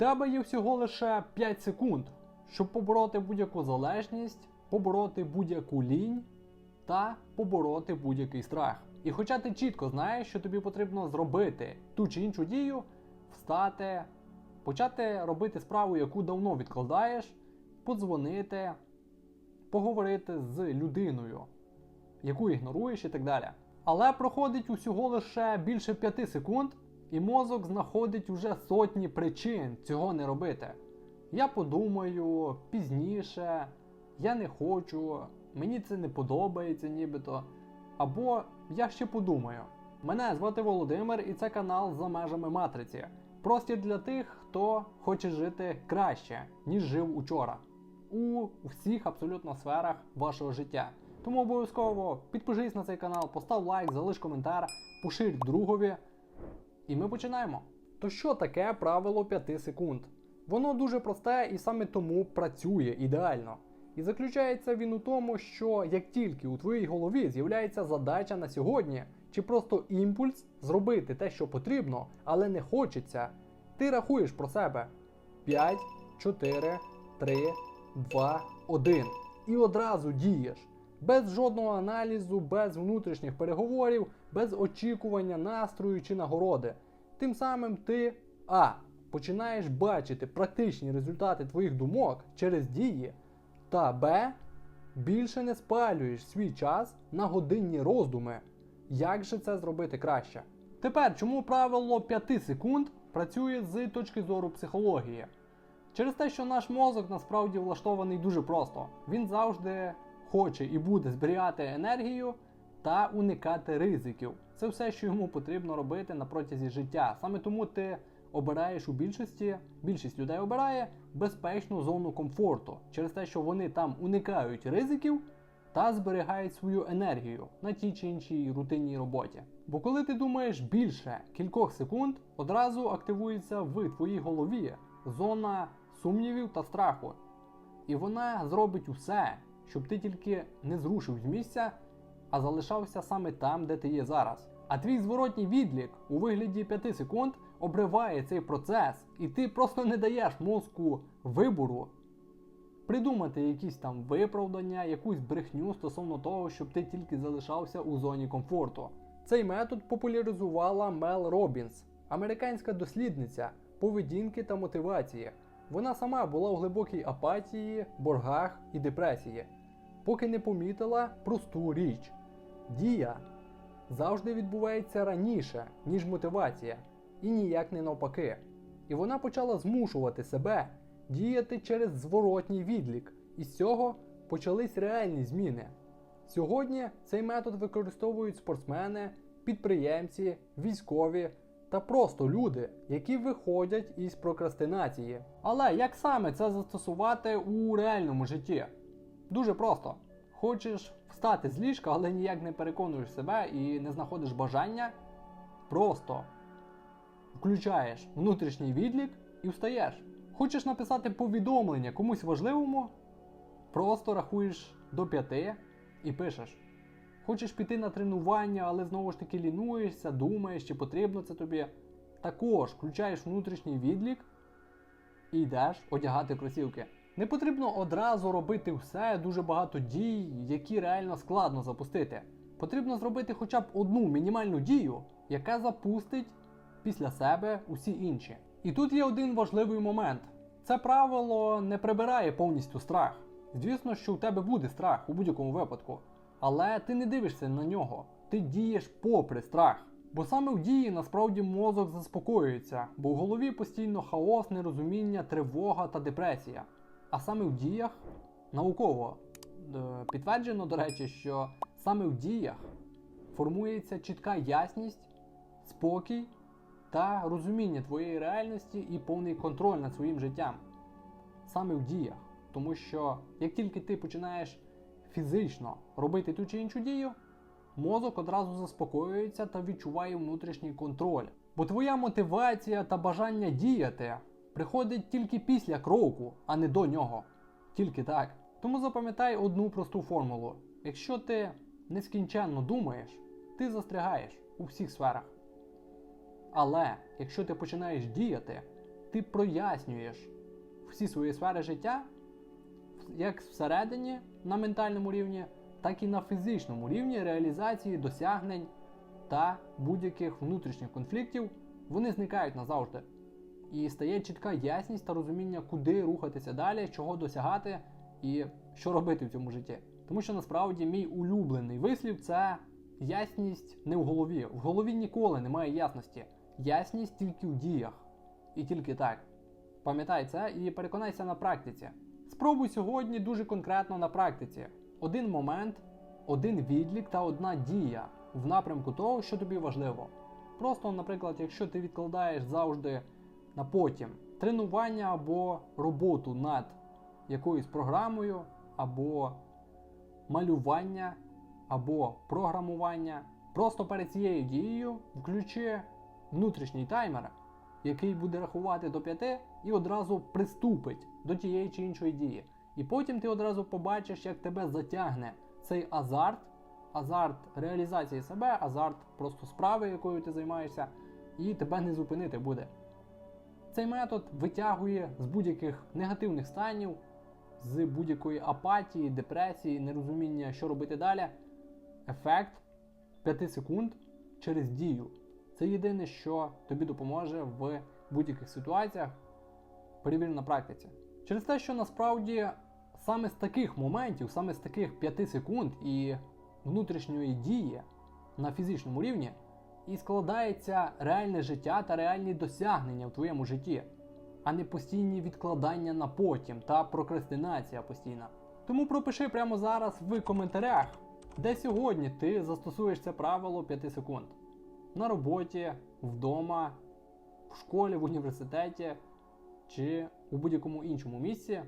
тебе є всього лише 5 секунд, щоб побороти будь-яку залежність, побороти будь-яку лінь та побороти будь-який страх. І хоча ти чітко знаєш, що тобі потрібно зробити ту чи іншу дію, встати, почати робити справу, яку давно відкладаєш, подзвонити, поговорити з людиною, яку ігноруєш і так далі. Але проходить усього лише більше 5 секунд, і мозок знаходить уже сотні причин цього не робити. Я подумаю пізніше, я не хочу, мені це не подобається нібито. Або я ще подумаю. Мене звати Володимир і це канал за межами матриці. Простір для тих, хто хоче жити краще, ніж жив учора. У всіх абсолютно сферах вашого життя. Тому обов'язково підпишись на цей канал, постав лайк, залиш коментар, поширь другові. І ми починаємо. То що таке правило 5 секунд? Воно дуже просте і саме тому працює ідеально. І заключається він у тому, що як тільки у твоїй голові з'являється задача на сьогодні, чи просто імпульс зробити те, що потрібно, але не хочеться, ти рахуєш про себе 5, 4, 3, 2, 1 і одразу дієш. Без жодного аналізу, без внутрішніх переговорів, без очікування настрою чи нагороди. Тим самим ти А. Починаєш бачити практичні результати твоїх думок через дії, та Б. Більше не спалюєш свій час на годинні роздуми. Як же це зробити краще? Тепер, чому правило 5 секунд працює з точки зору психології? Через те, що наш мозок насправді влаштований дуже просто. Він завжди хоче і буде зберігати енергію та уникати ризиків. Це все, що йому потрібно робити на протязі життя. Саме тому ти обираєш у більшості, більшість людей обирає безпечну зону комфорту через те, що вони там уникають ризиків та зберігають свою енергію на тій чи іншій рутинній роботі. Бо коли ти думаєш більше кількох секунд, одразу активується в твоїй голові зона сумнівів та страху. І вона зробить усе, щоб ти тільки не зрушив з місця, а залишався саме там, де ти є зараз. А твій зворотній відлік у вигляді 5 секунд обриває цей процес, і ти просто не даєш мозку вибору придумати якісь там виправдання, якусь брехню стосовно того, щоб ти тільки залишався у зоні комфорту. Цей метод популяризувала Мел Робінс, американська дослідниця поведінки та мотивації. Вона сама була у глибокій апатії, боргах і депресії, поки не помітила просту річ: дія завжди відбувається раніше, ніж мотивація, і ніяк не навпаки. І вона почала змушувати себе діяти через зворотній відлік, і з цього почались реальні зміни. Сьогодні цей метод використовують спортсмени, підприємці, військові та просто люди, які виходять із прокрастинації. Але як саме це застосувати у реальному житті? Дуже просто. Хочеш встати з ліжка, але ніяк не переконуєш себе і не знаходиш бажання. Просто включаєш внутрішній відлік і встаєш. Хочеш написати повідомлення комусь важливому, просто рахуєш до п'яти і пишеш. Хочеш піти на тренування, але знову ж таки лінуєшся, думаєш, чи потрібно це тобі. Також включаєш внутрішній відлік і йдеш одягати кросівки. Не потрібно одразу робити все, дуже багато дій, які реально складно запустити. Потрібно зробити хоча б одну мінімальну дію, яка запустить після себе усі інші. І тут є один важливий момент: це правило не прибирає повністю страх. Звісно, що у тебе буде страх у будь-якому випадку, але ти не дивишся на нього, ти дієш попри страх. Бо саме в дії насправді мозок заспокоюється, бо в голові постійно хаос, нерозуміння, тривога та депресія. А саме в діях науково е, підтверджено, до речі, що саме в діях формується чітка ясність, спокій та розуміння твоєї реальності і повний контроль над своїм життям. Саме в діях. Тому що як тільки ти починаєш фізично робити ту чи іншу дію, мозок одразу заспокоюється та відчуває внутрішній контроль. Бо твоя мотивація та бажання діяти приходить тільки після кроку, а не до нього. Тільки так. Тому запам'ятай одну просту формулу: якщо ти нескінченно думаєш, ти застрягаєш у всіх сферах. Але якщо ти починаєш діяти, ти прояснюєш всі свої сфери життя, як всередині на ментальному рівні, так і на фізичному рівні реалізації досягнень та будь-яких внутрішніх конфліктів, вони зникають назавжди. І стає чітка ясність та розуміння, куди рухатися далі, чого досягати і що робити в цьому житті. Тому що насправді мій улюблений вислів це ясність не в голові. В голові ніколи немає ясності. Ясність тільки в діях. І тільки так. Пам'ятай це і переконайся на практиці. Спробуй сьогодні дуже конкретно на практиці. Один момент, один відлік та одна дія в напрямку того, що тобі важливо. Просто, наприклад, якщо ти відкладаєш завжди на потім тренування або роботу над якоюсь програмою, або малювання, або програмування, просто перед цією дією включи внутрішній таймер, який буде рахувати до 5 і одразу приступить до тієї чи іншої дії. І потім ти одразу побачиш, як тебе затягне цей азарт, азарт реалізації себе, азарт просто справи, якою ти займаєшся, і тебе не зупинити буде. Цей метод витягує з будь-яких негативних станів, з будь-якої апатії, депресії, нерозуміння, що робити далі. Ефект 5 секунд через дію. Це єдине, що тобі допоможе в будь-яких ситуаціях. Перевір на практиці. Через те, що насправді саме з таких моментів, саме з таких 5 секунд і внутрішньої дії на фізичному рівні і складається реальне життя та реальні досягнення в твоєму житті, а не постійні відкладання на потім та прокрастинація постійна. Тому пропиши прямо зараз в коментарях, де сьогодні ти застосуєш це правило 5 секунд. На роботі, вдома, в школі, в університеті чи у будь-якому іншому місці,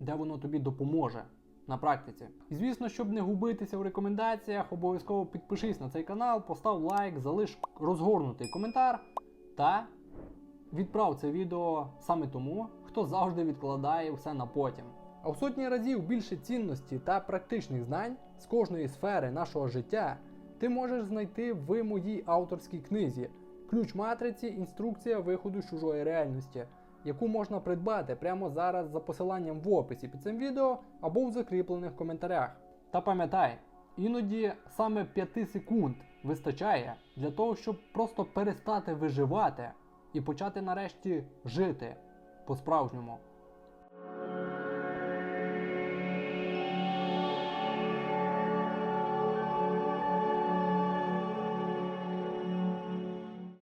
де воно тобі допоможе на практиці. І звісно, щоб не губитися в рекомендаціях, обов'язково підпишись на цей канал, постав лайк, залиш розгорнутий коментар та відправ це відео саме тому, хто завжди відкладає все на потім. А в сотні разів більше цінності та практичних знань з кожної сфери нашого життя ти можеш знайти в моїй авторській книзі Ключ матриці, інструкція виходу з чужої реальності, яку можна придбати прямо зараз за посиланням в описі під цим відео або в закріплених коментарях. Та пам'ятай, іноді саме 5 секунд вистачає для того, щоб просто перестати виживати і почати нарешті жити по-справжньому.